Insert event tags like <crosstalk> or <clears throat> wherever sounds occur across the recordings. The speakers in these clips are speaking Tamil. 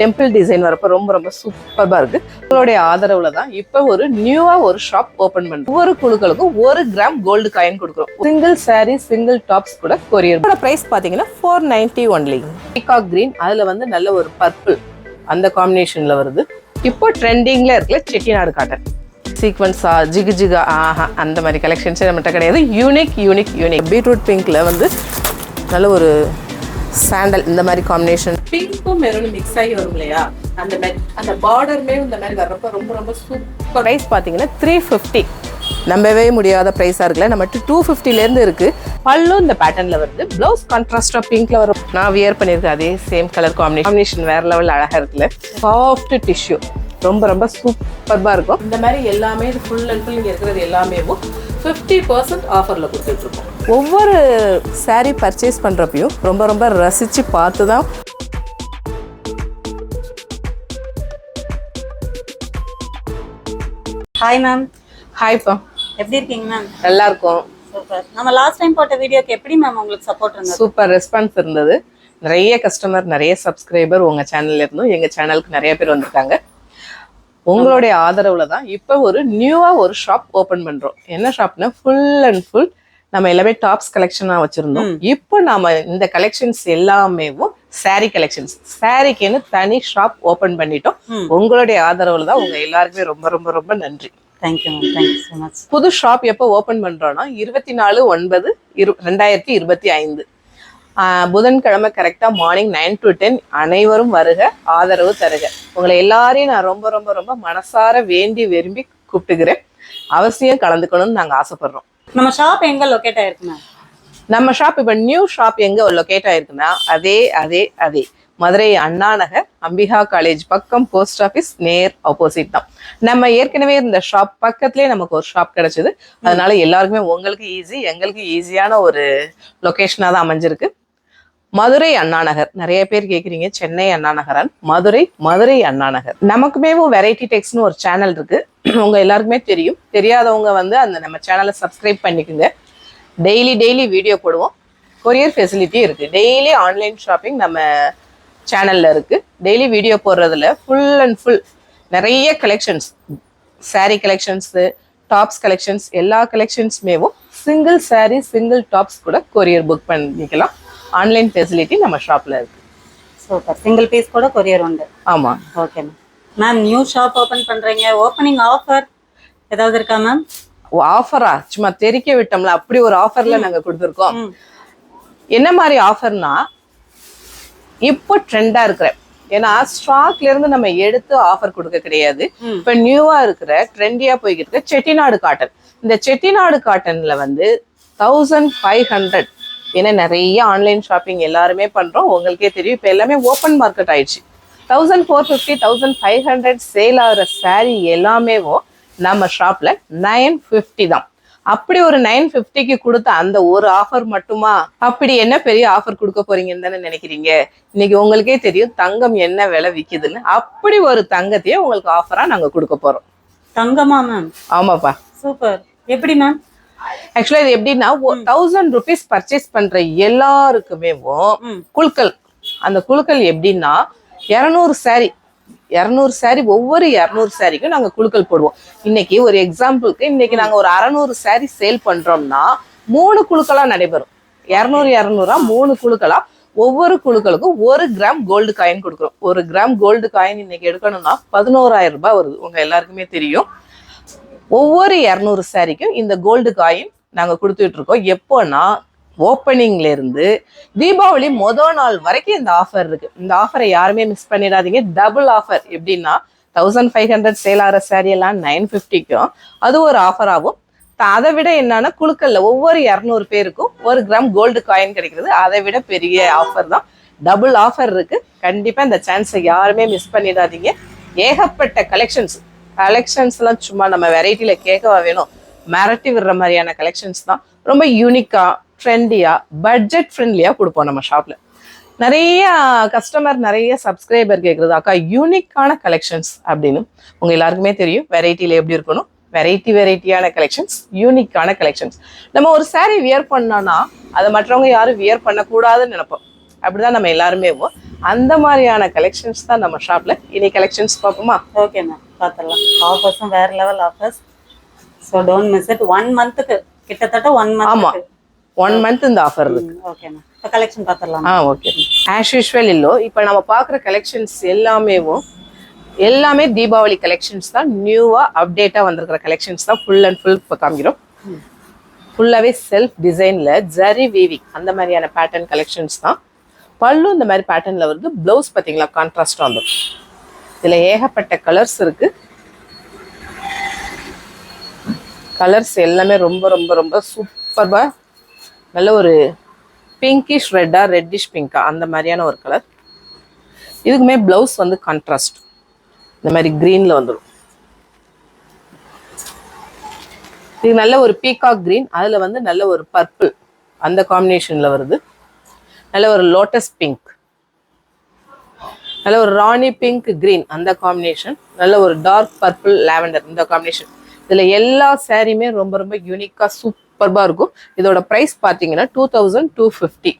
டெம்பிள் டிசைன் வரப்ப ரொம்ப ரொம்ப சூப்பராக இருக்கு. உங்களுடைய ஆதரவுல தான் இப்போ ஒரு நியூவா ஒரு ஷாப் ஓபன் பண்ணுறோம் ஒவ்வொரு குழுக்களுக்கும் ஒரு கிராம் கோல்டு காயின் கொடுக்குறோம். சிங்கிள் saree சிங்கிள் டாப்ஸ் கூட கொரியர் பிரைஸ் பார்த்தீங்கன்னா four ninety only peacock green அதில் வந்து நல்ல ஒரு பர்பிள் அந்த காம்பினேஷனில் வருது. இப்போ ட்ரெண்டிங்கில் இருக்கல செட்டிநாடு காட்டன். சீக்வன்ஸா ஜிகு ஜிகா ஆஹா அந்த மாதிரி கலெக்ஷன்ஸே நம்மகிட்ட கிடையாது. யூனிக் யூனிக் யூனிக் பீட்ரூட் பிங்க்ல வந்து நல்ல ஒரு சாண்டல் இந்த மாதிரி காம்பினேஷன் பிங்க்கும் மெரூன் மிக்ஸ் ஆகி வரும் இல்லையா? அந்த மாதிரி அந்த பார்டருமே இந்த மாதிரி வர்றப்ப ரொம்ப ரொம்ப சூப்பர் ப்ரைஸ் பார்த்தீங்கன்னா த்ரீ ஃபிஃப்டி நம்பவே முடியாத ப்ரைஸாக இருக்குல்ல. நம்ம டூ ஃபிஃப்டிலேருந்து இருக்கு. பல்லும் இந்த பேட்டர்னில் வருது. ப்ளவுஸ் கான்ட்ராஸ்டாக பிங்க்ல வரும். நான் வியர் பண்ணியிருக்கேன். அதே சேம் கலர் காம்பினேஷன் காம்பினேஷன் வேற லெவலில் அழகாக இருக்குல்ல. சாஃப்ட் டிஷ்யூ ரொம்ப ரொம்ப சூப்பர்பாக இருக்கும். இந்த மாதிரி எல்லாமே இது ஃபுல் அண்ட் ஃபுல் இங்கே இருக்கிறது எல்லாமே ஃபிஃப்டி பர்சன்ட் ஆஃபரில் கொடுத்துட்ருக்கோம். ஒவ்வொரு saree பர்ச்சேஸ் பண்ணுறப்பையும் ரொம்ப ரொம்ப ரசித்து பார்த்து தான் ஹாய் மேம் ஹாய்ப்பா எப்படி இருக்கீங்க மேம் நல்லா இருக்கும் சூப்பர் நம்ம லாஸ்ட் டைம் போட்ட வீடியோக்கு எப்படி மேம் உங்களுக்கு சப்போர்ட் இருந்தது? சூப்பர் ரெஸ்பான்ஸ் இருந்தது. நிறைய கஸ்டமர் நிறைய சப்ஸ்கிரைபர் உங்க சேனல்ல இருந்தும் எங்க சேனலுக்கு நிறைய பேர் வந்திருக்காங்க. உங்களுடைய ஆதரவுல தான் இப்போ ஒரு நியூவா ஒரு ஷாப் ஓபன் பண்றோம். என்ன ஷாப்னா ஃபுல் அண்ட் ஃபுல் நம்ம எல்லாமே டாப்ஸ் கலெக்ஷனா வச்சிருந்தோம். இப்போ நாம இந்த கலெக்ஷன்ஸ் எல்லாமே saree கலெக்ஷன்ஸ் சாரிக்குன்னு தனி ஷாப் ஓபன் பண்ணிட்டோம். உங்களுடைய ஆதரவுல தான் உங்க எல்லாருக்குமே ரொம்ப ரொம்ப ரொம்ப நன்றி. Thank you ma'am thank you so much புது ஷாப் எப்போ ஓபன் பண்றோம்னா இருபத்தி நாலு ஒன்பது இரு ரெண்டாயிரத்தி இருபத்தி ஐந்து. புதன்கிழமை கரெக்டா மார்னிங் நைன் டு டென் அனைவரும் வருக ஆதரவு தருக. உங்களை எல்லாரையும் நான் ரொம்ப ரொம்ப ரொம்ப மனசார வேண்டி விரும்பி கூப்பிட்டுக்கிறேன். அவசியம் கலந்துக்கணும்னு நாங்க ஆசைப்படுறோம். நம்ம ஷாப் எங்க லொகேட் ஆயிருக்கு மேம் நம்ம ஷாப் இப்ப நியூ ஷாப் எங்க லொகேட் ஆயிருக்குன்னா அதே அதே அதே. மதுரை அண்ணா நகர் அம்பிகா காலேஜ் பக்கம் போஸ்ட் ஆஃபீஸ் நேர் ஆப்போசிட் தான். நம்ம ஏற்கனவே இந்த ஷாப் பக்கத்துலயே நமக்கு ஒரு ஷாப் கிடைச்சது. அதனால எல்லாருக்குமே உங்களுக்கு ஈஸி எங்களுக்கு ஈஸியான ஒரு லொகேஷனா தான் அமைஞ்சிருக்கு. மதுரை அண்ணாநகர். நிறைய பேர் கேக்குறீங்க சென்னை அண்ணாநகரன். மதுரை மதுரை அண்ணாநகர். நமக்குமேவும் நமக்குமே வெரைட்டி டெக்ஸ்ட்னு ஒரு சேனல் இருக்கு. <clears throat> உங்க எல்லாருக்குமே தெரியும். தெரியாதவங்க வந்து அந்த நம்ம சேனலை சப்ஸ்கிரைப் பண்ணிக்கோங்க. டெய்லி டெய்லி வீடியோ போடுவோம். கொரியர் ஃபெசிலிட்டி இருக்கு. டெய்லி ஆன்லைன் ஷாப்பிங் நம்ம சேனல்ல இருக்கு. டெய்லி வீடியோ போடுறதுல ஃபுல் அண்ட் ஃபுல் நிறைய collections saree collections tops collections எல்லா கலெக்ஷன்ஸ்மேவும் சிங்கிள் saree சிங்கிள் டாப்ஸ் கூட கொரியர் புக் பண்ணிக்கலாம். ஆன்லைன் ஃபெசிலிட்டி நம்ம ஷாப்ல இருக்கு. சூப்பர். சிங்கிள் பீஸ் கூட கொரியர் உண்டு. ஆமா. Okay ma'am ma'am new shop open பண்றீங்க. ஓப்பனிங் ஆஃபர் ஏதாவது இருக்கா மேம் ஆஃபரா சும்மா தெரிக்க விட்டோம்ல அப்படி ஒரு ஆஃபர்ல நாங்க கொடுத்துருக்கோம். என்ன மாதிரி ஆஃபர்னா இப்போ ட்ரெண்டா இருக்கிற ஏன்னா ஸ்டாக்ல இருந்து நம்ம எடுத்து ஆஃபர் கொடுக்க கிடையாது. இப்ப நியூவா இருக்கிற ட்ரெண்டியா போய்கிட்டு இருக்க செட்டிநாடு காட்டன் இந்த செட்டிநாடு காட்டன்ல வந்து தௌசண்ட் ஃபைவ் ஹண்ட்ரட் ஏன்னா நிறைய ஆன்லைன் ஷாப்பிங் எல்லாருமே பண்றோம். உங்களுக்கே தெரியும் இப்ப எல்லாமே ஓப்பன் மார்க்கெட் ஆயிடுச்சு. Thousand four fifty thousand five hundred sale ஆகிற saree எல்லாமேவும் நம்ம ஷாப்ல நைன் ஃபிஃப்டி தான். அப்படி ஒரு நைன் ஃபிஃப்டிக்கு கொடுத்த அந்த ஒரு ஆஃபர் மட்டுமா? அப்படி என்ன பெரிய ஆஃபர் கொடுக்க போறீங்கன்னு தானே நினைக்கிறீங்க? இன்னைக்கு உங்களுக்கே தெரியும் தங்கம் என்ன விலை விக்குதுன்னு. அப்படி ஒரு தங்கத்தையே உங்களுக்கு ஆஃபரா நாங்க கொடுக்க போறோம். தங்கமா மேம் ஆமாப்பா. சூப்பர் எப்படி மேம் ஆக்சுவலா இது எப்படின்னா தௌசண்ட் ருபீஸ் பர்ச்சேஸ் பண்ற எல்லாருக்குமே குழுக்கள். அந்த குழுக்கள் எப்படின்னா இரநூறு saree. இரநூறு saree ஒவ்வொரு இரநூறு சாரிக்கும் நாங்க குழுக்கள் போடுவோம். இன்னைக்கு ஒரு எக்ஸாம்பிளுக்கு இன்னைக்கு நாங்க ஒரு அறநூறு saree சேல் பண்றோம்னா மூணு குழுக்களா நடைபெறும். இரநூறு இரநூறா மூணு குழுக்களா? ஒவ்வொரு குழுக்களுக்கும் ஒரு கிராம் கோல்டு காயின் கொடுக்குறோம். ஒரு கிராம் கோல்டு காயின் இன்னைக்கு எடுக்கணும்னா பதினோராயிரம் ரூபாய் வருது. உங்க எல்லாருக்குமே தெரியும். ஒவ்வொரு இரநூறு சாரிக்கும் இந்த கோல்டு காயின் நாங்கள் கொடுத்துட்ருக்கோம். எப்போன்னா ஓப்பனிங்லேருந்து தீபாவளி மொதல் நாள் வரைக்கும் இந்த ஆஃபர் இருக்குது இந்த ஆஃபரை யாருமே மிஸ் பண்ணிடாதீங்க. டபுள் ஆஃபர் எப்படின்னா தௌசண்ட் ஃபைவ் ஹண்ட்ரட் சேல் ஆகிற சாரி எல்லாம் நைன் ஃபிஃப்டிக்கும் அது ஒரு ஆஃபர் ஆகும். அதை விட என்னன்னா குழுக்கள்ல ஒவ்வொரு இரநூறு பேருக்கும் ஒரு கிராம் கோல்டு காயின் கிடைக்கிறது. அதை விட பெரிய ஆஃபர் தான். டபுள் ஆஃபர் இருக்கு. கண்டிப்பா இந்த சான்ஸை யாருமே மிஸ் பண்ணிடாதீங்க. ஏகப்பட்ட கலெக்ஷன்ஸ் கலெக்ஷன்ஸ் எல்லாம் சும்மா நம்ம வெரைட்டில கேட்கவா வேணும். மிரட்டி விடுற மாதிரியான கலெக்ஷன்ஸ் தான். ரொம்ப யூனிக்கா ட்ரெண்டியாக பட்ஜெட் ஃப்ரெண்ட்லியா கொடுப்போம் நம்ம ஷாப்ல நிறைய கஸ்டமர் நிறைய சப்ஸ்கிரைபர் கேட்குறது அக்கா யூனிக்கான கலெக்ஷன்ஸ் அப்படின்னு உங்க எல்லாருக்குமே தெரியும். வெரைட்டில எப்படி இருக்கணும்? வெரைட்டி வெரைட்டியான கலெக்ஷன்ஸ் யூனிக்கான கலெக்ஷன்ஸ் நம்ம ஒரு saree வியர் பண்ணோம்னா அதை மற்றவங்க யாரும் வியர் பண்ணக்கூடாதுன்னு நினைப்போம். அப்படிதான் நம்ம எல்லாருமே அந்த மாதிரியான கலெக்ஷன்ஸ் தான் நம்ம ஷாப்ல இனி கலெக்ஷன்ஸ் பார்ப்போமா? ஓகே மேம் பார்த்துடலாம் ஆஃபர்ஸும் வேற level offers so don't miss it one மந்த்துக்கு கிட்டத்தட்ட ஒன் மந்த் ஒன் மந்த் இந்த ஆஃபர் இருக்கு. ஓகே மேம் இப்போ கலெக்ஷன் பார்த்துடலாம் ஆ ஓகே ஆஸ் யூஷுவல் இல்லோ இப்போ நம்ம பார்க்குற கலெக்ஷன்ஸ் எல்லாமேவும் எல்லாமே தீபாவளி கலெக்ஷன்ஸ் தான். நியூவாக அப்டேட்டாக வந்திருக்கிற கலெக்ஷன்ஸ் தான் ஃபுல் அண்ட் ஃபுல் இப்போ காமிக்கிறோம். ஃபுல்லாகவே செல்ஃப் டிசைனில் ஜரி வீவிங் அந்த மாதிரியான பேட்டர்ன் கலெக்ஷன்ஸ் தான். பல்லு இந்த மாதிரி பேட்டர்னில் வருது. ப்ளவுஸ் பார்த்தீங்களா கான்ட்ராஸ்டாக வந்துடும் இதில் ஏகப்பட்ட கலர்ஸ் இருக்கு. கலர்ஸ் எல்லாமே ரொம்ப ரொம்ப ரொம்ப சூப்பராக நல்ல ஒரு பிங்கிஷ் ரெட்டா ரெட்டிஷ் பிங்கா அந்த மாதிரியான ஒரு கலர் இதுக்குமே ப்ளவுஸ் வந்து கான்ட்ராஸ்ட் இந்த மாதிரி க்ரீனில் வந்துடும் இது நல்ல ஒரு பீகாக் க்ரீன் அதில் வந்து நல்ல ஒரு பர்பிள் அந்த காம்பினேஷனில் வருது. நல்ல ஒரு லோட்டஸ் பிங்க் நல்ல ஒரு ராணி பிங்க் கிரீன் அந்த காம்பினேஷன் நல்ல ஒரு டார்க் பர்பிள் லாவெண்டர் இந்த காம்பினேஷன் இதில் எல்லா சாரியுமே ரொம்ப ரொம்ப யூனிக்காக சூப்பர்பாக இருக்கும். இதோட ப்ரைஸ் பார்த்தீங்கன்னா டூ தௌசண்ட் டூ ஃபிஃப்டி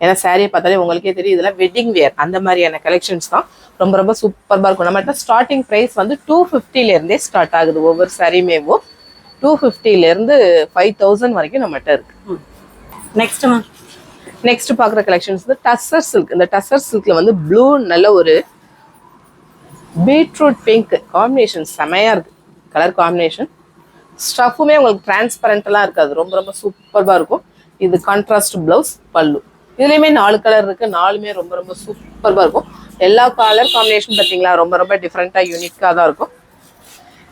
ஏன்னா சாரியை பார்த்தாலே உங்களுக்கே தெரியும் இதெல்லாம் வெட்டிங் வேர் அந்த மாதிரியான கலெக்ஷன்ஸ் தான். ரொம்ப ரொம்ப சூப்பர்பாக இருக்கும். நம்மகிட்ட ஸ்டார்டிங் ப்ரைஸ் வந்து டூ ஃபிஃப்டிலேருந்தே ஸ்டார்ட் ஆகுது. ஒவ்வொரு சாரியுமேவும் டூ ஃபிஃப்டிலேருந்து ஃபைவ் தௌசண்ட் வரைக்கும் நம்மகிட்ட இருக்குது நெக்ஸ்ட் மேம் நெக்ஸ்ட் பார்க்குற கலெக்ஷன்ஸ் வந்து டசர் சில்க் இந்த டசர் சில்க்ல வந்து ப்ளூ நல்ல ஒரு பீட்ரூட் பிங்க் காம்பினேஷன் செமையாக இருக்குது கலர் காம்பினேஷன் ஸ்டஃப்புமே உங்களுக்கு டிரான்ஸ்பரண்ட்லாம் இருக்காது. ரொம்ப ரொம்ப சூப்பராக இருக்கும். இது கான்ட்ராஸ்ட் ப்ளவுஸ் பல்லு. இதுலேயுமே நாலு கலர் இருக்குது நாலுமே ரொம்ப ரொம்ப சூப்பராக இருக்கும். எல்லா கலர் காம்பினேஷன் பார்த்தீங்களா? ரொம்ப ரொம்ப டிஃப்ரெண்ட்டாக யூனிக்காக தான் இருக்கும்.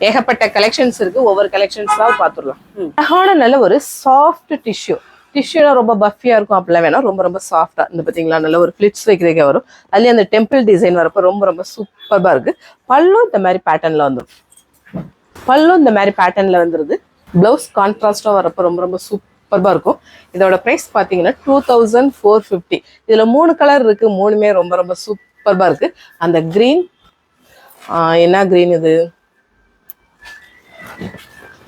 ஏகப்பட்ட கலெக்ஷன்ஸ் இருக்கு. ஒவ்வொரு கலெக்ஷன்ஸாக பார்த்துடலாம். அழகான நல்ல ஒரு சாஃப்ட் டிஷ்யூ டிஷ்யூலாம் ரொம்ப பஃபியாக இருக்கும். அப்படிலாம் வேணாம். ரொம்ப ரொம்ப சாஃப்டாக இந்த பார்த்தீங்களா நல்ல ஒரு ஃபிளிட்ஸ் வைக்கிறதுக்கே வரும். அதுலயும் அந்த டெம்பிள் டிசைன் வரப்போ ரொம்ப ரொம்ப சூப்பராக இருக்குது பல்லும் இந்த மாதிரி பேட்டர்னில் வந்துடும் பல்லும் இந்த மாதிரி பேட்டர்னில் வந்துடுது ப்ளவுஸ் கான்ட்ராஸ்டாக வரப்போ ரொம்ப ரொம்ப சூப்பராக இருக்கும். இதோட ப்ரைஸ் பார்த்தீங்கன்னா டூ தௌசண்ட் ஃபோர் ஃபிஃப்டி இதில் மூணு கலர் இருக்குது மூணுமே ரொம்ப ரொம்ப சூப்பராக இருக்குது அந்த க்ரீன் என்ன க்ரீன் இது?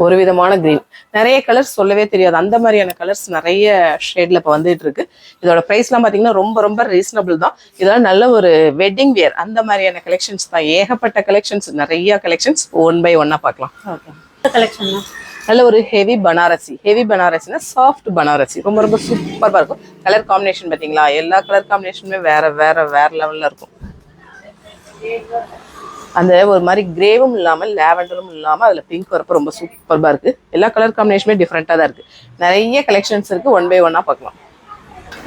ஒரு விதமான கிரீன் நிறைய கலர்ஸ் சொல்லவே தெரியாது. அந்த மாதிரியான கலர்ஸ் நிறைய ஷேட்ல இப்போ வந்துட்டு இருக்கு. இதோட ப்ரைஸ்லாம் பார்த்தீங்கன்னா ரொம்ப ரொம்ப ரீசனபிள் தான். இதெல்லாம் நல்ல ஒரு வெட்டிங் வியர் அந்த மாதிரியான கலெக்ஷன்ஸ் தான். ஏகப்பட்ட கலெக்ஷன்ஸ் நிறைய கலெக்ஷன்ஸ் ஒன் பை ஒன்னா பார்க்கலாம். கலெக்ஷன் நல்ல ஒரு ஹெவி பனாரசி ஹெவி பனாரசினா சாஃப்ட் பனாரசி ரொம்ப ரொம்ப சூப்பராக இருக்கும். கலர் காம்பினேஷன் பார்த்தீங்களா எல்லா கலர் காம்பினேஷனுமே வேற வேற வேற லெவலில் இருக்கும். அந்த ஒரு மாதிரி கிரேவும் இல்லாமல் லேவண்டரும் இல்லாமல் அதில் பிங்க் வரப்போ ரொம்ப சூப்பராக இருக்குது எல்லா கலர் காம்பினேஷனுமே டிஃப்ரெண்ட்டாக தான் இருக்குது நிறைய கலெக்ஷன்ஸ் இருக்குது ஒன் பை ஒன்னாக பார்க்கலாம்.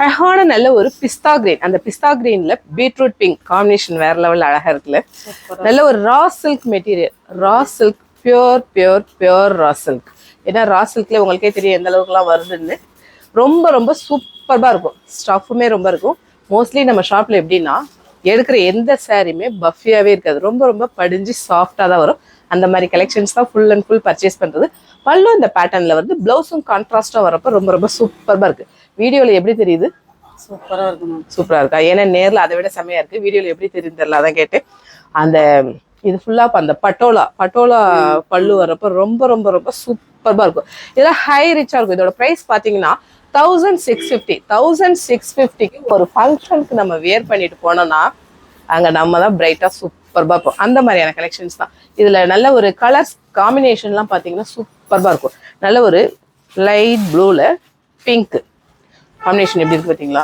அழகான நல்ல ஒரு பிஸ்தா கிரீன் அந்த பிஸ்தா கிரீன்ல பீட்ரூட் பிங்க் காம்பினேஷன் வேற லெவலில் அழகா இருக்குல்ல. நல்ல ஒரு raw silk material raw silk pure pure pure raw silk ஏன்னா ரா சில்க்ல உங்களுக்கே தெரியும் எந்த அளவுக்குலாம் வருதுன்னு. ரொம்ப ரொம்ப சூப்பராக இருக்கும். ஸ்டஃப்புமே ரொம்ப இருக்கும். மோஸ்ட்லி நம்ம ஷாப்ல எப்படின்னா எடுக்கிற எந்த சாரியுமே பஃபியாவே இருக்காது. ரொம்ப ரொம்ப படிஞ்சு சாஃப்டாக தான் வரும். அந்த மாதிரி கலெக்ஷன்ஸ் தான் ஃபுல் அண்ட் ஃபுல் பர்ச்சேஸ் பண்றது. பல்லும் இந்த பேட்டர்ன்ல வந்து பிளவுஸும் கான்ட்ராஸ்டாக வரப்போ ரொம்ப ரொம்ப சூப்பராக இருக்கு. வீடியோவில் எப்படி தெரியுது? சூப்பரா இருக்கு மேம் சூப்பரா இருக்கா? ஏன்னா நேர்ல அதை விட செமையா இருக்கு. வீடியோல எப்படி தெரியும் தெரியல அதான் கேட்டேன். அந்த இது ஃபுல்லா அந்த பட்டோலா பட்டோலா பல்லு வரப்ப ரொம்ப ரொம்ப ரொம்ப சூப்பர்பா இருக்கும். இதெல்லாம் ஹை ரிச்சா இருக்கும். இதோட பிரைஸ் பாத்தீங்கன்னா thousand six fifty thousand six ஃபிஃப்டிக்கு ஒரு ஃபங்க்ஷனுக்கு நம்ம வியர் பண்ணிட்டு போனோம்னா அங்கே நம்ம தான் பிரைட்டாக சூப்பர்பாக இருக்கும். அந்த மாதிரியான கலெக்ஷன்ஸ் தான். இதில் நல்ல ஒரு கலர்ஸ் காம்பினேஷன்லாம் பார்த்தீங்கன்னா சூப்பர்பாக இருக்கும். நல்ல ஒரு லைட் ப்ளூவில் பிங்க்கு காம்பினேஷன் எப்படி இருக்கு பார்த்தீங்களா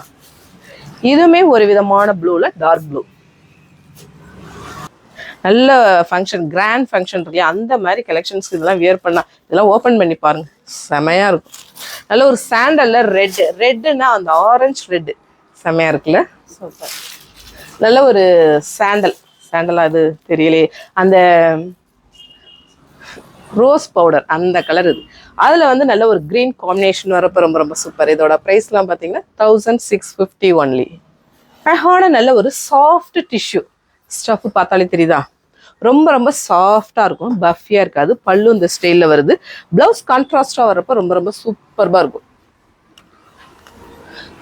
இதுவுமே ஒரு விதமான ப்ளூவில் டார்க் ப்ளூ நல்ல ஃபங்க்ஷன் கிராண்ட் ஃபங்க்ஷன் இருக்கு. அந்த மாதிரி கலெக்ஷன்ஸ்க்கு இதெல்லாம் வியர் பண்ணால் இதெல்லாம் ஓப்பன் பண்ணி பாருங்க. செமையா இருக்கும். நல்ல ஒரு சாண்டல்ல ரெட்டு ரெட்டுன்னா அந்த ஆரஞ்சு ரெட்டு செமையா இருக்குல்ல? சூப்பர் நல்ல ஒரு சாண்டல் சாண்டலா அது தெரியலையே. அந்த ரோஸ் பவுடர் அந்த கலர் இது. அதில் வந்து நல்ல ஒரு க்ரீன் காம்பினேஷன் வரப்போ ரொம்ப ரொம்ப சூப்பர் இதோட ப்ரைஸ்லாம் பார்த்தீங்கன்னா தௌசண்ட் சிக்ஸ் ஃபிஃப்டி ஒன்லி அழகான நல்ல ஒரு சாஃப்ட் டிஷ்யூ ஸ்டஃப் பார்த்தாலே தெரியுதா? ரொம்ப ரொம்ப சாஃப்டாக இருக்கும் பஃபியாக இருக்காது. பல்லு இந்த ஸ்டைலில் வருது. ப்ளவுஸ் கான்ட்ராஸ்டாக வரப்போ ரொம்ப ரொம்ப சூப்பர்பாக இருக்கும்.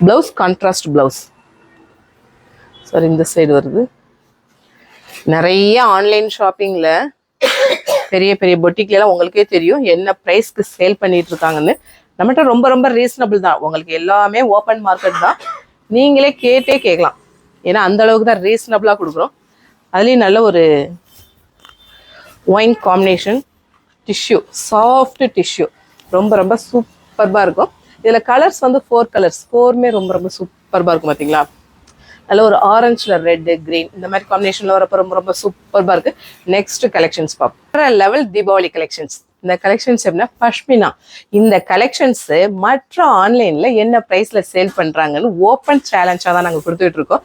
ப்ளவுஸ் கான்ட்ராஸ்ட் ப்ளவுஸ் சாரி இந்த சைடு வருது. நிறைய ஆன்லைன் ஷாப்பிங்கில் பெரிய பெரிய பொட்டிக்லாம் உங்களுக்கே தெரியும் என்ன ப்ரைஸ்க்கு சேல் பண்ணிட்டு இருக்காங்கன்னு. நம்மகிட்ட ரொம்ப ரொம்ப ரீசனபிள் தான். உங்களுக்கு எல்லாமே ஓப்பன் மார்க்கெட் தான். நீங்களே கேட்டே கேட்கலாம். ஏன்னா அந்த அளவுக்கு தான் ரீசனபிளாக கொடுக்குறோம். அதுலேயும் நல்ல ஒரு wine combination tissue soft tissue ரொம்ப ரொம்ப சூப்பர்பாக இருக்கும். இதில் கலர்ஸ் வந்து ஃபோர் கலர்ஸ் ஃபோருமே ரொம்ப ரொம்ப சூப்பர்பாக இருக்கும் பார்த்தீங்களா நல்ல ஒரு ஆரஞ்சில் ரெட்டு கிரீன் இந்த மாதிரி காம்பினேஷனில் வரப்போ ரொம்ப ரொம்ப சூப்பர்பாக இருக்குது நெக்ஸ்ட் கலெக்ஷன்ஸ் பார்ப்போம் லெவல் தீபாவளி கலெக்ஷன்ஸ் இந்த கலெக்ஷன்ஸ் எப்படின்னா பஷ்மினா. இந்த கலெக்ஷன்ஸ் மற்ற ஆன்லைன்ல என்ன ப்ரைஸில் சேல் பண்றாங்கன்னு ஓப்பன் சேலஞ்சாக தான் நாங்கள் கொடுத்துட்டு இருக்கோம்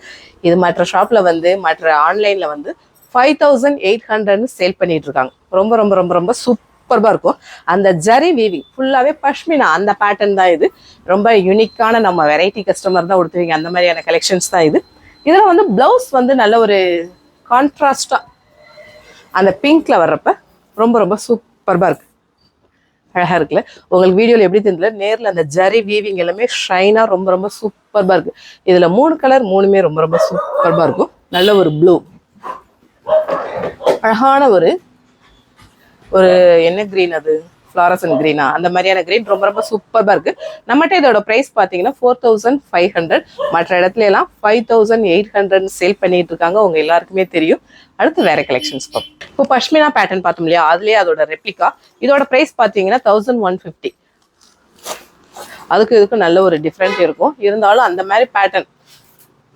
இது மற்ற ஷாப்ல வந்து மற்ற ஆன்லைன்ல வந்து ஃபைவ் தௌசண்ட் எயிட் ஹண்ட்ரட்னு சேல் பண்ணிட்டு இருக்காங்க ரொம்ப ரொம்ப ரொம்ப ரொம்ப சூப்பர்பாக இருக்கும். அந்த ஜரி வீவிங் ஃபுல்லாகவே பஷ்மினா. அந்த பேட்டர்ன் தான் இது. ரொம்ப யூனிக்கான நம்ம வெரைட்டி கஸ்டமர் தான் கொடுத்துருவீங்க அந்த மாதிரியான கலெக்ஷன்ஸ் தான் இது. இதில் வந்து பிளவுஸ் வந்து நல்ல ஒரு கான்ட்ராஸ்டாக அந்த பிங்க்ல வர்றப்ப ரொம்ப ரொம்ப சூப்பர்பாக இருக்கு. அழகா இருக்குல்ல? உங்களுக்கு வீடியோல எப்படி தெரியல நேரில் அந்த ஜரி வீவிங் எல்லாமே ஷைனா ரொம்ப ரொம்ப சூப்பர்பா இருக்கு. இதுல மூணு கலர் மூணுமே ரொம்ப ரொம்ப சூப்பர்பா இருக்கும். நல்ல ஒரு ப்ளூ அழகான ஒரு ஒரு என்ன கிரீன் அது? ஃப்ளாரசன் கிரீனா அந்த மாதிரியான கிரீன் ரொம்ப ரொம்ப சூப்பராக இருக்குது நம்மகிட்ட இதோட பிரைஸ் பாத்தீங்கன்னா ஃபோர் தௌசண்ட் ஃபைவ் ஹண்ட்ரட் மற்ற இடத்துல எல்லாம் five thousand eight hundred sale பண்ணிட்டு இருக்காங்க. உங்க எல்லாருக்குமே தெரியும். அடுத்து வேற கலெக்ஷன்ஸ் பார்ப்போம். இப்போ பஷ்மினா பேட்டர்ன் பார்த்தோம் இல்லையா? அதுலயே அதோட ரெப்ளிகா இதோட பிரைஸ் பாத்தீங்கன்னா தௌசண்ட் ஒன் ஃபிஃப்டி அதுக்கு இதுக்கு நல்ல ஒரு டிஃப்ரெண்ட் இருக்கும். இருந்தாலும் அந்த மாதிரி pattern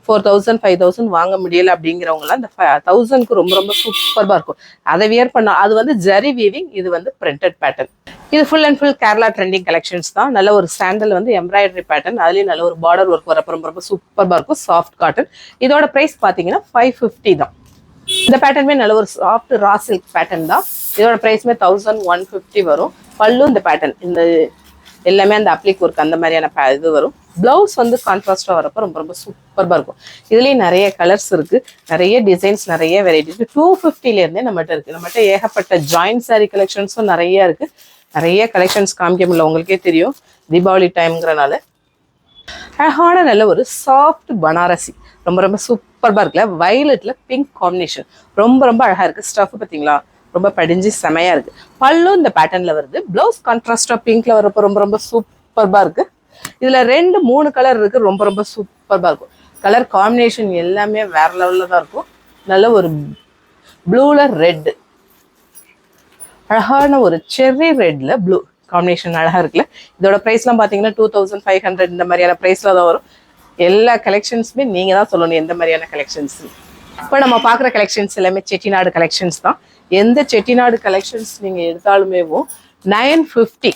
four thousand five thousand வாங்க முடியல அப்படிங்கிறவங்களாம் இந்த தௌசண்ட்க்கு ரொம்ப ரொம்ப சூப்பராக இருக்கும். அதை வியர் பண்ண அது வந்து ஜரி வீவிங் இது வந்து பிரிண்டட் பேட்டர்ன் இது full and full Kerala trending collections தான். நல்ல ஒரு சாண்டல் வந்து எம்ப்ராய்டரி பேட்டர்ன் அதுலேயும் நல்ல ஒரு பார்டர் ஒர்க் வரப்ப ரொம்ப ரொம்ப சூப்பராக இருக்கும். சாஃப்ட் காட்டன் இதோட ப்ரைஸ் பார்த்தீங்கன்னா ஃபைவ் ஃபிஃப்டி தான். இந்த பேட்டர்னுமே நல்ல ஒரு சாஃப்ட் ரா சில்க் பேட்டர்ன் தான். இதோட ப்ரைஸ்மே தௌசண்ட் ஒன் ஃபிஃப்டி வரும். பல்லு இந்த பேட்டர்ன் இந்த எல்லாமே அந்த அப்ளிக் ஒர்க் அந்த மாதிரியான இது வரும். பிளவுஸ் வந்து கான்ட்ராஸ்டாக வரப்போ ரொம்ப ரொம்ப சூப்பர்பாக இருக்கும். இதுலேயும் நிறைய கலர்ஸ் இருக்குது நிறைய டிசைன்ஸ் நிறைய வெரைட்டிஸ் டூ ஃபிஃப்டிலேருந்தே நம்மகிட்ட இருக்குது நம்மகிட்ட ஏகப்பட்ட ஜாயின்ட் saree கலெக்ஷன்ஸும் நிறைய இருக்குது நிறைய கலெக்ஷன்ஸ் காமிக்க முடியல உங்களுக்கே தெரியும். தீபாவளி டைம்ங்கிறனால அழகான நல்ல ஒரு சாஃப்ட் பனாரசி. ரொம்ப ரொம்ப சூப்பராக இருக்குல்ல. வயலட்டில் பிங்க் காம்பினேஷன் ரொம்ப ரொம்ப அழகாக இருக்குது ஸ்டஃப் பார்த்தீங்களா? ரொம்ப படிஞ்சு செமையா இருக்கு. பல்லும் இந்த பேட்டர்ன்ல வருது. ப்ளவுஸ் கான்ட்ராஸ்டாக பிங்க்ல வரப்போ ரொம்ப ரொம்ப சூப்பர்பாக இருக்கு. இதுல ரெண்டு மூணு கலர் இருக்கு. ரொம்ப ரொம்ப சூப்பர்பா இருக்கும். கலர் காம்பினேஷன் எல்லாமே வேற லெவல்ல தான் இருக்கும். நல்ல ஒரு ப்ளூல ரெட் அழகான ஒரு செர்ரி ரெட்ல ப்ளூ காம்பினேஷன் அழகா இருக்குல்ல. இதோட ப்ரைஸ்லாம் பார்த்தீங்கன்னா டூ தௌசண்ட் ஃபைவ் ஹண்ட்ரட் இந்த மாதிரியான ப்ரைஸில் தான் வரும். எல்லா கலெக்ஷன்ஸுமே நீங்க தான் சொல்லணும் எந்த மாதிரியான கலெக்ஷன்ஸ் இப்போ நம்ம பார்க்குற கலெக்ஷன்ஸ் எல்லாமே செட்டிநாடு கலெக்ஷன்ஸ் தான். எந்த செட்டிநாடு கலெக்ஷன்ஸ் நீங்க எடுத்தாலுமேவும் நைன் ஃபிஃப்டி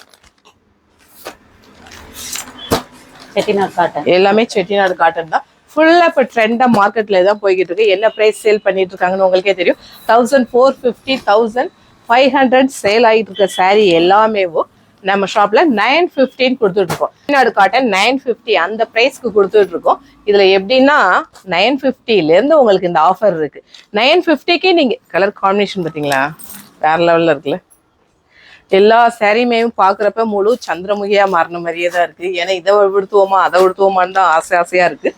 செட்டிநாட் காட்டன் எல்லாமே செட்டிநாடு காட்டன் தான். ஃபுல்லா இப்போ ட்ரெண்டா மார்க்கெட்ல தான் போய்கிட்டு இருக்கு. என்ன பிரைஸ் சேல் பண்ணிட்டு இருக்காங்கன்னு உங்களுக்கே தெரியும். Thousand four fifty thousand five hundred sale ஆகிட்டு இருக்க saree எல்லாமே நம்ம ஷாப்ல நைன் ஃபிஃப்டின்னு கொடுத்துட்டு இருக்கோம் காட்டன் நைன் ஃபிஃப்டி அந்த ப்ரைஸ்க்கு கொடுத்துட்டு இருக்கோம் இதுல எப்படின்னா நைன் ஃபிஃப்டில இருந்து உங்களுக்கு இந்த ஆஃபர் இருக்கு. நைன் ஃபிஃப்டிக்கு நீங்க கலர் காம்பினேஷன் பார்த்தீங்களா? வேற லெவல்ல இருக்குல்ல? எல்லா சாரியுமே பார்க்குறப்ப முழு சந்திரமுகியா மாறின மாதிரியே தான் இருக்கு. ஏன்னா இதை விடுத்துவோமா அதை விடுத்துவோமான்னு தான் ஆசை ஆசையா இருக்கு.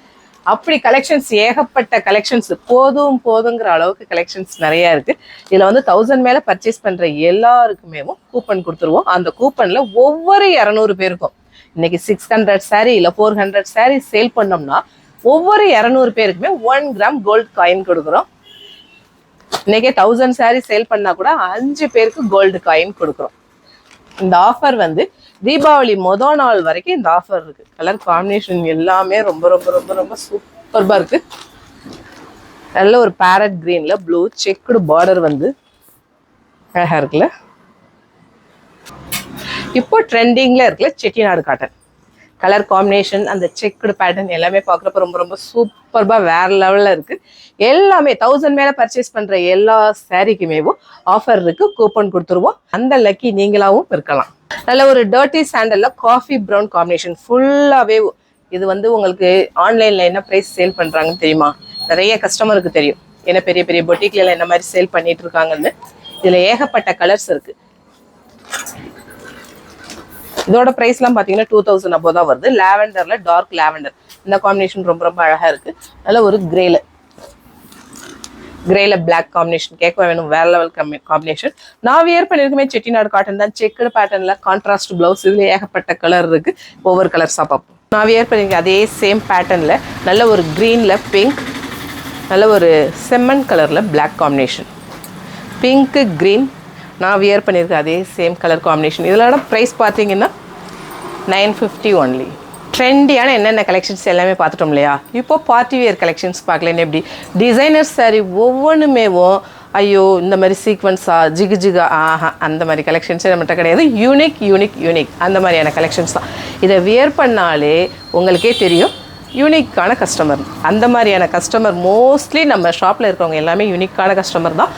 அப்படி கலெக்ஷன்ஸ் ஏகப்பட்ட கலெக்ஷன்ஸ் போதும் போதுங்கிற அளவுக்கு கலெக்ஷன்ஸ் நிறைய இருக்கு. இதில் வந்து தௌசண்ட் மேலே பர்ச்சேஸ் பண்ணுற எல்லாருக்குமே கூப்பன் கொடுத்துருவோம். அந்த கூப்பனில் ஒவ்வொரு இரநூறு பேருக்கும். இன்னைக்கு சிக்ஸ் ஹண்ட்ரட் சாரீ இல்லை ஃபோர் ஹண்ட்ரட் சாரீ சேல் பண்ணோம்னா ஒவ்வொரு இரநூறு பேருக்குமே ஒன் கிராம் கோல்ட் காயின் கொடுக்குறோம். இன்னைக்கே தௌசண்ட் சாரீ சேல் பண்ணால் கூட அஞ்சு பேருக்கு கோல்டு காயின் கொடுக்குறோம். இந்த ஆஃபர் வந்து தீபாவளி மொதல் நாள் வரைக்கும் இந்த ஆஃபர் இருக்கு. கலர் காம்பினேஷன் எல்லாமே ரொம்ப ரொம்ப ரொம்ப ரொம்ப சூப்பர்பா இருக்கு. நல்ல ஒரு பேரட் கிரீன்ல ப்ளூ செக்குடு பார்டர் வந்து அழகா இருக்குல்ல. இப்போ ட்ரெண்டிங்ல இருக்குல்ல செட்டிநாடு காட்டன் கலர் காம்பினேஷன் அந்த செக்குடு பேட்டர்ன் எல்லாமே பார்க்குறப்ப ரொம்ப ரொம்ப சூப்பர்பா வேற லெவல்ல இருக்கு. எல்லாமே தௌசண்ட் மேல பர்ச்சேஸ் பண்ற எல்லா சாரிக்குமேவும் ஆஃபர் இருக்கு. கூப்பன் கொடுத்துருவோம். அந்த லக்கி நீங்களாவும் இருக்கலாம். நல்ல ஒரு டர்ட்டி சாண்டலில் காஃபி ப்ரௌன் காம்பினேஷன் ஃபுல்லாகவே இது வந்து உங்களுக்கு ஆன்லைன்ல என்ன ப்ரைஸ் சேல் பண்றாங்கன்னு தெரியுமா? நிறைய கஸ்டமருக்கு தெரியும். ஏன்னா பெரிய பெரிய பொட்டிக்ல எல்லாம் என்ன மாதிரி சேல் பண்ணிட்டு இருக்காங்கன்னு. இதுல ஏகப்பட்ட கலர்ஸ் இருக்கு. இதோட ப்ரைஸ்லாம் பார்த்தீங்கன்னா டூ தௌசண்ட் அப்போ தான் வருது. லாவெண்டர்ல டார்க் லாவெண்டர் இந்த காம்பினேஷன் ரொம்ப ரொம்ப அழகா இருக்கு. நல்ல ஒரு கிரேல கிரேல பிளாக் காம்பினேஷன் கேட்க வேணும். வேற லெவல் காம்பினேஷன் நான் வியர் பண்ணிருக்குமே செட்டிநாடு காட்டன் தான். செக்குடு பேட்டர்ன்ல கான்ட்ராஸ்ட் பிளவுஸ் இதுல ஏகப்பட்ட கலர் இருக்கு. ஒவ்வொரு கலர்ஸா பார்ப்போம். நான் வியர் பண்ணியிருக்கேன். அதே சேம் பேட்டர்ன்ல நல்ல ஒரு கிரீன்ல பிங்க் நல்ல ஒரு செம்மன் கலரில் பிளாக் காம்பினேஷன் பிங்க்கு க்ரீன் நான் வியர் பண்ணியிருக்கேன் அதே சேம் கலர் காம்பினேஷன் இதோட ப்ரைஸ் பார்த்தீங்கன்னா நைன் ஃபிஃப்டி ஒன்லி ட்ரெண்டியான என்னென்ன கலெக்ஷன்ஸ் எல்லாமே பார்த்துட்டோம் இல்லையா? இப்போ பார்ட்டி வியர் கலெக்ஷன்ஸ் பார்க்கலன்னு எப்படி? டிசைனர் சாரீ ஒவ்வொன்றுமேவும் ஐயோ இந்த மாதிரி சீக்வன்ஸா ஜிகு ஜிகா ஆஹா அந்த மாதிரி கலெக்ஷன்ஸே நம்மகிட்ட கிடையாது. யூனிக் யூனிக் யூனிக் அந்த மாதிரியான கலெக்ஷன்ஸ் தான். இதை வியர் பண்ணாலே உங்களுக்கே தெரியும் யூனிக்கான கஸ்டமர் அந்த மாதிரியான கஸ்டமர் மோஸ்ட்லி நம்ம ஷாப்பில் இருக்கிறவங்க எல்லாமே யூனிக்கான கஸ்டமர் தான்.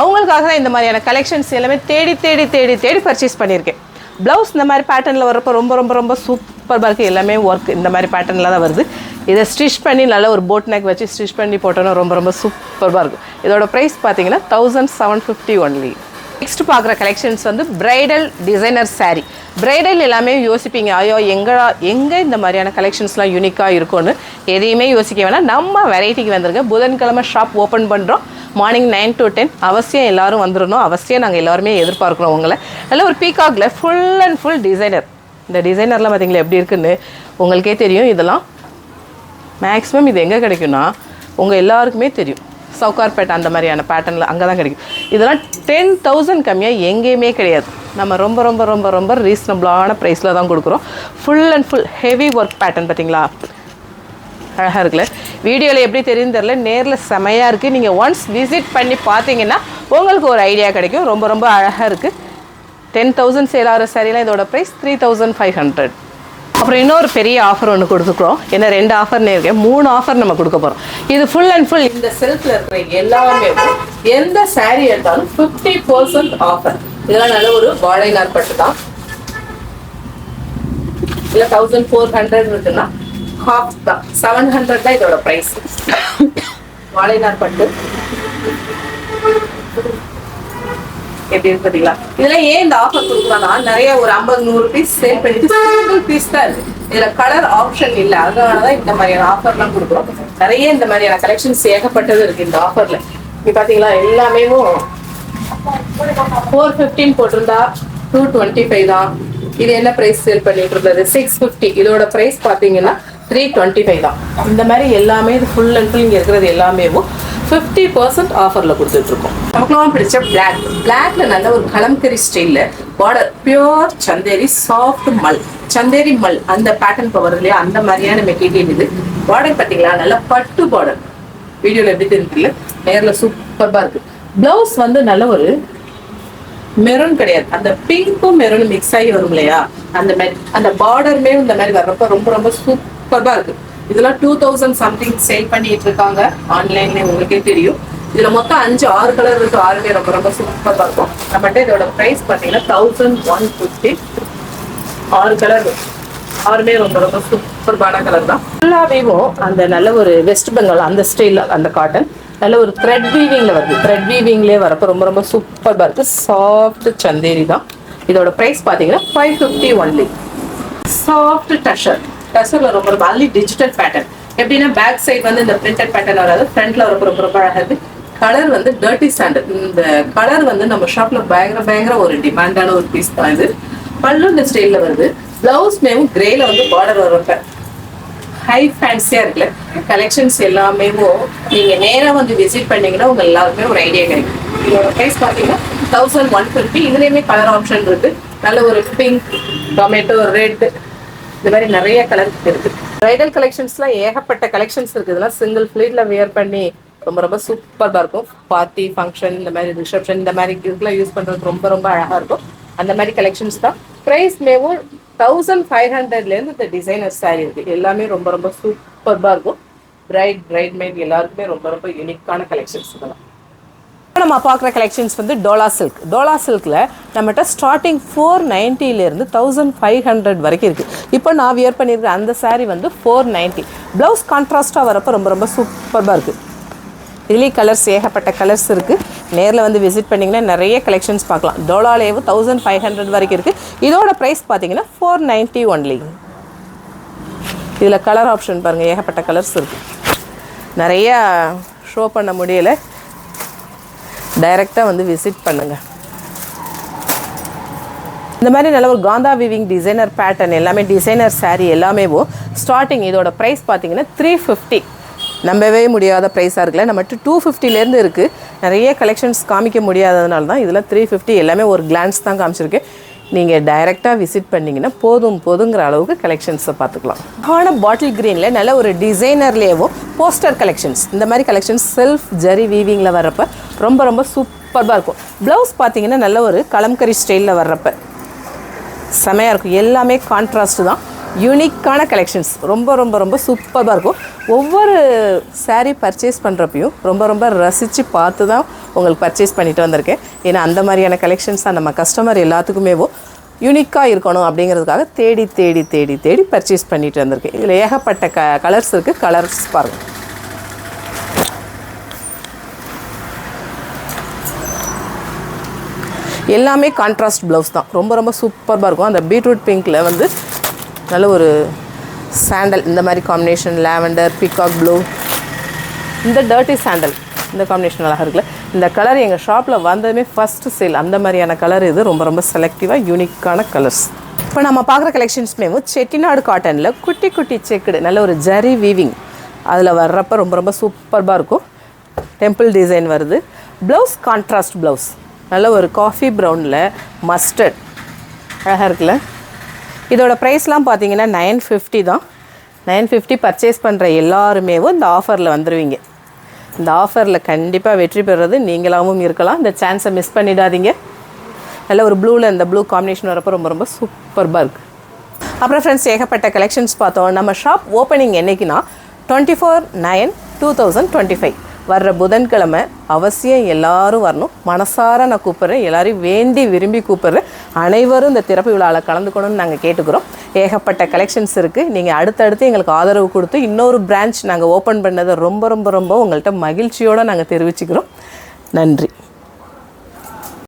அவங்களுக்காக தான் இந்த மாதிரியான கலெக்ஷன்ஸ் எல்லாமே தேடி தேடி தேடி தேடி பர்ச்சேஸ் பண்ணியிருக்கேன். ப்ளவுஸ் இந்த மாதிரி பேட்டர்னில் வரப்போ ரொம்ப ரொம்ப ரொம்ப சூப்பராக இருக்குது எல்லாமே ஒர்க் இந்த மாதிரி பேட்டர்னில் தான் வருது. இதை ஸ்டிச் பண்ணி நல்லா ஒரு போட் நெக் வச்சு ஸ்டிச் பண்ணி போட்டோன்னா ரொம்ப ரொம்ப சூப்பராக இருக்கும். இதோட ப்ரைஸ் பார்த்தீங்கன்னா thousand seven fifty only next பார்க்குற கலெக்ஷன்ஸ் வந்து பிரைடல் டிசைனர் சாரீ பிரைடல் எல்லாமே யோசிப்பீங்க ஐயோ எங்கடா எங்கே இந்த மாதிரியான கலெக்ஷன்ஸ்லாம் யூனிக்காக இருக்கும்னு? எதையுமே யோசிக்க வேணாம். நம்ம வெரைட்டிக்கு வந்துருங்க புதன்கிழமை ஷாப் ஓப்பன் பண்ணுறோம் மார்னிங் நைன் டு டென் அவசியம் எல்லாரும் வந்துடணும் அவசியம் நாங்கள் எல்லாருமே எதிர்பார்க்குறோம் உங்களை. நல்ல ஒரு பீகாக்ல ஃபுல் அண்ட் ஃபுல் டிசைனர் இந்த டிசைனர்லாம் பார்த்தீங்களா எப்படி இருக்குன்னு உங்களுக்கே தெரியும். இதெல்லாம் மேக்ஸிமம் இது எங்கே கிடைக்கும்னா உங்கள் எல்லாருக்குமே தெரியும். சவுகார்பேட் அந்த மாதிரியான பேட்டர்னில் அங்கே தான் கிடைக்கும். இதெல்லாம் டென் தௌசண்ட் கம்மியாக எங்கேயுமே கிடையாது. நம்ம ரொம்ப ரொம்ப ரொம்ப ரொம்ப ரீசனபிளான ப்ரைஸில் தான் கொடுக்குறோம். Full and full heavy work pattern பார்த்தீங்களா? அழகாக இருக்குல்ல. வீடியோவில் எப்படி தெரியுன்னு தெரில நேரில் செமையாக இருக்குது நீங்கள் ஒன்ஸ் விசிட் பண்ணி பார்த்தீங்கன்னா உங்களுக்கு ஒரு ஐடியா கிடைக்கும். ரொம்ப ரொம்ப அழகாக இருக்குது டென் தௌசண்ட் சேல் ஆகிற சாரீலாம் இதோட price three thousand five hundred அப்புறம் இன்னொரு பெரிய ஆஃபர் ஒன்று கொடுத்துக்குறோம் ஏன்னா ரெண்டு ஆஃபர்னே இருக்கேன். மூணு ஆஃபர் நம்ம கொடுக்க போகிறோம் இது ஃபுல் அண்ட் ஃபுல் இந்த செல்ஃபில் இருக்கிற எல்லாமே எந்த சாரீ எடுத்தாலும் ஃபிஃப்டி பர்சன்ட் ஆஃபர் இதெல்லாம் நல்ல ஒரு வாழை நாற்பட்டு தான். இல்லை தௌசண்ட் ஃபோர் ஹண்ட்ரட் இருக்குன்னா ஹாஃப் தான் செவன் ஹண்ட்ரட் தான் இதோட ப்ரைஸ் வாழைநார் பட்டு. எப்படி இருக்குதுங்களா இதெல்லாம் ஏன் இந்த ஆஃபர் கொடுக்குறோம்னா நிறைய ஒரு ஐம்பது நூறு பீஸ் சேல் பண்ணிட்டு சிங்கிள் பீஸ் தான் இருக்கு இதுல கலர் ஆப்ஷன் இல்ல. அதனாலதான் இந்த மாதிரியான ஆஃபர்லாம் கொடுக்குறோம். நிறைய இந்த மாதிரியான கலெக்ஷன்ஸ் ஏகப்பட்டது இருக்கு இந்த ஆஃபர்ல இப்போ பாத்தீங்களா எல்லாமே ஃபோர் ஃபிஃப்டின் போட்டிருந்தா டூ டுவெண்ட்டி ஃபைவ் தான். இது என்ன ப்ரைஸ் சேல் பண்ணிட்டு இருந்தது? சிக்ஸ் ஃபிஃப்டி இதோட ப்ரைஸ் பாத்தீங்கன்னா த்ரீ டுவெண்ட்டி ஃபைவ் தான். இந்த மாதிரி எல்லாமே இது ஃபுல் அண்ட் ஃபுல் இங்கே இருக்கிறது எல்லாமே ஃபிஃப்டி பர்சன்ட் ஆஃபரில் கொடுத்துட்ருக்கோம். நமக்குலாம் பிடிச்ச பிளாக் பிளாக்ல நல்ல ஒரு கலம்கரி ஸ்டைலில் பார்டர் பியோர் சந்தேரி சாஃப்ட் மல் சந்தேரி மல் அந்த பேட்டர்ன் இப்போ வருது இல்லையா? அந்த மாதிரியான மெட்டீரியல் இது. பார்டர் பார்த்தீங்களா? நல்ல பட்டு பார்டர் வீடியோவில் எப்படி தெரியுதுல்ல நேரில் சூப்பராக இருக்கு. பிளவுஸ் வந்து நல்ல ஒரு மெரூன் கிடையாது. அந்த பிங்க்கும் மெரூன் மிக்ஸ் ஆகி வரும் இல்லையா? அந்த மாதிரி அந்த பார்டருமே இந்த மாதிரி வர்றப்ப ரொம்ப ரொம்ப சூப்பர்பா இருக்கு. இதெல்லாம் டூ தௌசண்ட் சம்திங் சேல் பண்ணிட்டு இருக்காங்க. ஆன்லைன்ல உங்களுக்கே தெரியும். இதுல மொத்தம் அஞ்சு ஆறு கலர் இருக்கு. ஆறுமே ரொம்ப ரொம்ப சூப்பராக இருக்கும். நம்மகிட்ட இதோட ப்ரைஸ் பார்த்தீங்கன்னா தௌசண்ட் ஒன் ஃபிஃப்டி ஆறு கலர் ஆறுமே ரொம்ப ரொம்ப சூப்பர்பான கலர் தான். ஃபுல்லாகவேவும் அந்த நல்ல ஒரு வெஸ்ட் பெங்கால் அந்த ஸ்டைலில் அந்த காட்டன் நல்ல ஒரு த்ரெட் வீவிங்கில் வருது. த்ரெட் வீவிங்லேயே வரப்போ ரொம்ப ரொம்ப சூப்பராக இருக்குது சாஃப்ட் சந்தேரி தான். இதோட ப்ரைஸ் பார்த்தீங்கன்னா five fifty only soft tussar டஷரில் ரொம்ப ரொம்ப அள்ளி டிஜிட்டல் பேட்டர்ன் எப்படின்னா பேக் சைடு வந்து இந்த பிரிண்டட் பேட்டர்ன் வராது ஃப்ரண்ட்ல ரொம்ப ரொம்ப ரொம்ப அழகாது. கலர் வந்து டர்ட்டி ஸ்டாண்டர்ட் இந்த கலர் வந்து நம்ம ஷாப்ல பயங்கர பயங்கர ஒரு டிமாண்டான ஒரு பீஸ் தான் இது. பல்லு இந்த ஸ்டைல்ல வருது. பிளவுஸ் மேவும் கிரேல வந்து பார்டர் வரப்ப ஹை ஃபேன்சியா இருக்குல்ல. கலெக்ஷன்ஸ் எல்லாமே நீங்க நேரா வந்து விசிட் பண்ணீங்கன்னா உங்க எல்லாருமே ஒரு ஐடியா கிடைக்கும். இதோட ப்ரைஸ் பாத்தீங்கன்னா தௌசண்ட் ஒன் ஃபிஃப்டி இதுலயுமே கலர் ஆப்ஷன் இருக்கு. நல்ல ஒரு பிங்க் டொமேட்டோ ரெட் இந்த மாதிரி நிறைய கலர் இருக்கு. பிரைடல் கலெக்ஷன்ஸ்லாம் ஏகப்பட்ட கலெக்ஷன்ஸ் இருக்கு. இதெல்லாம் சிங்கிள் ஃபிளீட்ல வியர் பண்ணி ரொம்ப ரொம்ப சூப்பராக இருக்கும். பார்ட்டி ஃபங்க்ஷன் இந்த மாதிரி ரிசப்ஷன் இந்த மாதிரி இதுக்கெல்லாம் யூஸ் பண்ணுறதுக்கு ரொம்ப ரொம்ப அழகாக இருக்கும். அந்த மாதிரி கலெக்ஷன்ஸ் தான். ப்ரைஸ் மேவும் தௌசண்ட் ஃபைவ் ஹண்ட்ரட்லேருந்து இந்த டிசைனர் சாரீ இருக்குது எல்லாமே ரொம்ப ரொம்ப சூப்பராக இருக்கும். பிரைட் பிரைட் மேட் எல்லாருக்குமே ரொம்ப ரொம்ப யூனிக்கான கலெக்ஷன்ஸ் இதெல்லாம். இப்போ நம்ம பார்க்குற கலெக்ஷன்ஸ் வந்து டோலா சில்க் டோலா சில்கில் நம்மகிட்ட ஸ்டார்டிங் ஃபோர் நைன்ட்டிலேருந்து தௌசண்ட் ஃபைவ் ஹண்ட்ரட் வரைக்கும் இருக்குது இப்போ நான் வியர் பண்ணியிருக்கிற அந்த சாரீ வந்து ஃபோர் நைன்ட்டி ப்ளவுஸ் கான்ட்ராஸ்ட்டாக வரப்போ ரொம்ப ரொம்ப சூப்பராக இருக்குது ரிலி கலர்ஸ் ஏகப்பட்ட கலர்ஸ் இருக்குது நேரில் வந்து விசிட் பண்ணிங்கன்னா நிறைய கலெக்ஷன்ஸ் பார்க்கலாம். டோலாலேவு தௌசண்ட் ஃபைவ் ஹண்ட்ரட் வரைக்கும் இருக்குது இதோட ப்ரைஸ் பார்த்தீங்கன்னா ஃபோர் நைன்ட்டி ஒன்லி இதில் கலர் ஆப்ஷன் பாருங்கள் ஏகப்பட்ட கலர்ஸ் இருக்குது நிறையா ஷோ பண்ண முடியலை. டைரெக்டாக வந்து விசிட் பண்ணுங்கள் இந்த மாதிரி நல்ல ஒரு காந்தா விவிங் டிசைனர் பேட்டர்ன் எல்லாமே டிசைனர் சாரீ எல்லாமேவும் ஸ்டார்டிங் இதோட ப்ரைஸ் பார்த்தீங்கன்னா த்ரீ ஃபிஃப்டி நம்பவே முடியாத ப்ரைஸாக இருக்குல்ல நம்மகிட்ட டூ ஃபிஃப்டிலேருந்து இருக்குது நிறைய கலெக்ஷன்ஸ் காமிக்க முடியாததுனால தான் இதில் த்ரீ ஃபிஃப்டி எல்லாமே ஒரு கிளான்ஸ் தான் காமிச்சிருக்கேன் நீங்கள் டைரெக்டாக விசிட் பண்ணிங்கன்னா போதும் போதுங்கிற அளவுக்கு கலெக்ஷன்ஸை பார்த்துக்கலாம். ஆனால் பாட்டில் க்ரீனில் நல்ல ஒரு டிசைனர்லேயேவும் போஸ்டர் கலெக்ஷன்ஸ் இந்த மாதிரி கலெக்ஷன்ஸ் செல்ஃப் ஜரி வீவிங்கில் வர்றப்ப ரொம்ப ரொம்ப சூப்பராக இருக்கும். ப்ளவுஸ் பார்த்தீங்கன்னா நல்ல ஒரு கலம்கரி ஸ்டைலில் வர்றப்ப. செமையாக இருக்கும். எல்லாமே கான்ட்ராஸ்ட் தான். யூனிக்கான கலெக்ஷன்ஸ் ரொம்ப ரொம்ப ரொம்ப சூப்பராக இருக்கும். ஒவ்வொரு சாரீ பர்ச்சேஸ் பண்ணுறப்பையும் ரொம்ப ரொம்ப ரசித்து பார்த்து தான் உங்களுக்கு பர்ச்சேஸ் பண்ணிட்டு வந்திருக்கேன். ஏன்னா அந்த மாதிரியான கலெக்ஷன்ஸ் தான் நம்ம கஸ்டமர் எல்லாத்துக்குமேவோ யூனிக்காக இருக்கணும் அப்படிங்கிறதுக்காக தேடி தேடி தேடி தேடி பர்ச்சேஸ் பண்ணிட்டு வந்திருக்கேன். இதில் ஏகப்பட்ட க கலர்ஸ் இருக்குது கலர்ஸ் பாருங்கள் எல்லாமே கான்ட்ராஸ்ட் ப்ளவுஸ் தான். ரொம்ப ரொம்ப சூப்பராக இருக்கும். அந்த பீட்ரூட் பிங்க்கில் வந்து நல்ல ஒரு சாண்டல் இந்த மாதிரி காம்பினேஷன் லாவெண்டர் பிகாக் ப்ளூ இந்த டர்ட்டி சாண்டல் இந்த காம்பினேஷன் அழகாக இருக்குல்ல. இந்த கலர் எங்கள் ஷாப்பில் வந்ததுமே ஃபஸ்ட்டு சேல் அந்த மாதிரியான கலர் இது. ரொம்ப ரொம்ப செலக்டிவாக யூனிக்கான கலர்ஸ் இப்போ நம்ம பார்க்குற கலெக்ஷன்ஸ்மேமு செட்டிநாடு காட்டனில் குட்டி குட்டி செக்குடு நல்ல ஒரு ஜரி வீவிங் அதில் வர்றப்ப ரொம்ப ரொம்ப சூப்பர்பாக இருக்கும். டெம்பிள் டிசைன் வருது. ப்ளவுஸ் கான்ட்ராஸ்ட் ப்ளவுஸ் நல்ல ஒரு காஃபி ப்ரௌனில் மஸ்டர்ட் அழகாக இருக்குல்ல? இதோட ப்ரைஸ்லாம் பார்த்தீங்கன்னா நைன் ஃபிஃப்டி தான். நைன் ஃபிஃப்டி பர்ச்சேஸ் பண்ணுற எல்லாருமேவும் இந்த ஆஃபரில் வந்துடுவீங்க இந்த ஆஃபரில் கண்டிப்பாக வெற்றி பெறுறது நீங்களாகவும் இருக்கலாம். இந்த சான்ஸை மிஸ் பண்ணிடாதீங்க. நல்ல ஒரு ப்ளூவில் இந்த ப்ளூ காம்பினேஷன் வரப்போ ரொம்ப ரொம்ப சூப்பர்பாக இருக்குது அப்புறம் ஃப்ரெண்ட்ஸ் ஏகப்பட்ட கலெக்ஷன்ஸ் பார்த்தோம். நம்ம shop opening என்றைக்குன்னா twenty four nine two thousand twenty five வர்ற புதன்கிழமை அவசியம் எல்லாரும் வரணும். மனசார நான் கூப்பிட்றேன். எல்லாரையும் வேண்டி விரும்பி கூப்பிட்றேன். அனைவரும் இந்த திறப்பு விழாவில் கலந்துக்கணும்னு நாங்கள் கேட்டுக்கிறோம். ஏகப்பட்ட கலெக்ஷன்ஸ் இருக்குது நீங்கள் அடுத்தடுத்து எங்களுக்கு ஆதரவு கொடுத்து இன்னொரு பிரான்ச் நாங்கள் ஓப்பன் பண்ணதை ரொம்ப ரொம்ப ரொம்ப உங்கள்கிட்ட மகிழ்ச்சியோடு நாங்கள் தெரிவிச்சுக்கிறோம். நன்றி.